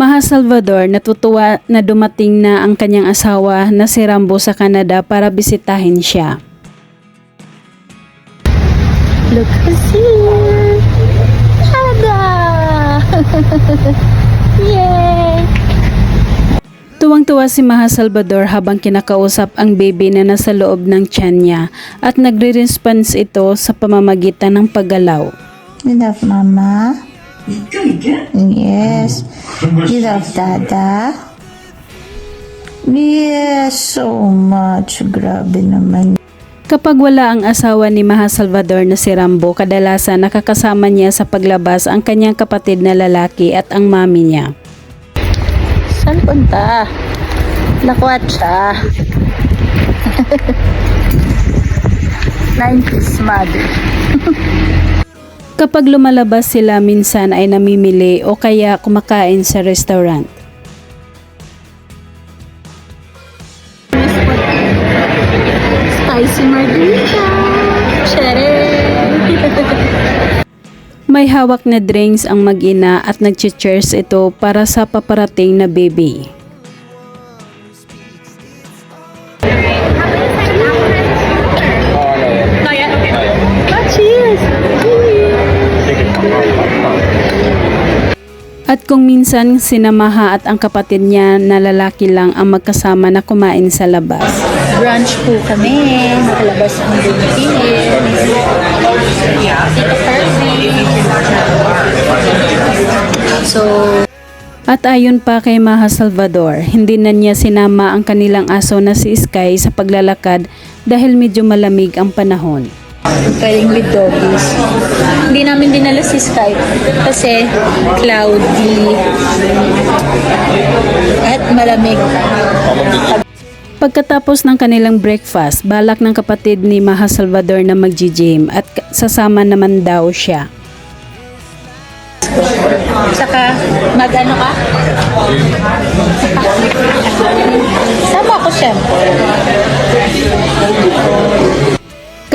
Maha Salvador natutuwa na dumating na ang kanyang asawa na si Rambo sa Canada para bisitahin siya. Look who's here! Ada! Yay! Tuwang-tuwa si Maha Salvador habang kinakausap ang baby na nasa loob ng tiyan niya at nagre-response ito sa pamamagitan ng paggalaw. You love Mama? Yes. You love Dada? Yes, so much. Grabe naman. Kapag wala ang asawa ni Maha Salvador na si Rambo, kadalasan nakakasama niya sa paglabas ang kanyang kapatid na lalaki at ang mami niya. Saan punta? Nakwat siya. 90s mother. Kapag lumalabas sila minsan ay namimili o kaya kumakain sa restaurant. Spicy margarita. May hawak na drinks ang mag-ina at nag-cheers ito para sa paparating na baby. At kung minsan sinamaha at ang kapatid niya na lalaki lang ang magkasama na kumain sa labas. Brunch po kami. Nakalabas ang bukitin. Tito Kirby. So, At ayon pa kay Maha Salvador, hindi na niya sinama ang kanilang aso na si Sky sa paglalakad dahil medyo malamig ang panahon. Pwedeng with doggies. Hindi namin dinala si Skype kasi cloudy at malamig. Pagkatapos ng kanilang breakfast, balak ng kapatid ni Maha Salvador na mag-gym at sasama naman daw siya. Saka, mag-ano ka? Sama ko siyempre.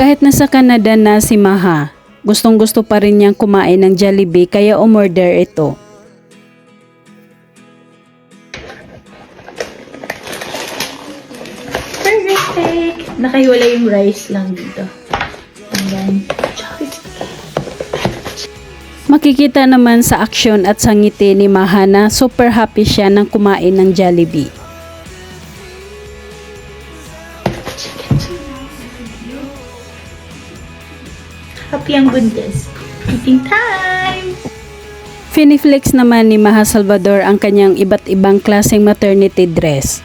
Kahit nasa Canada na si Maha, gustong gusto pa rin niyang kumain ng Jollibee kaya umorder ito. Perfect! Nakahiwala yung rice lang dito. And then, Makikita naman sa aksyon at sa ngiti ni Maha na super happy siya nang kumain ng Jollibee. Happy ang bundes. Eating time! Finiflex naman ni Maha Salvador ang kanyang iba't ibang klaseng maternity dress.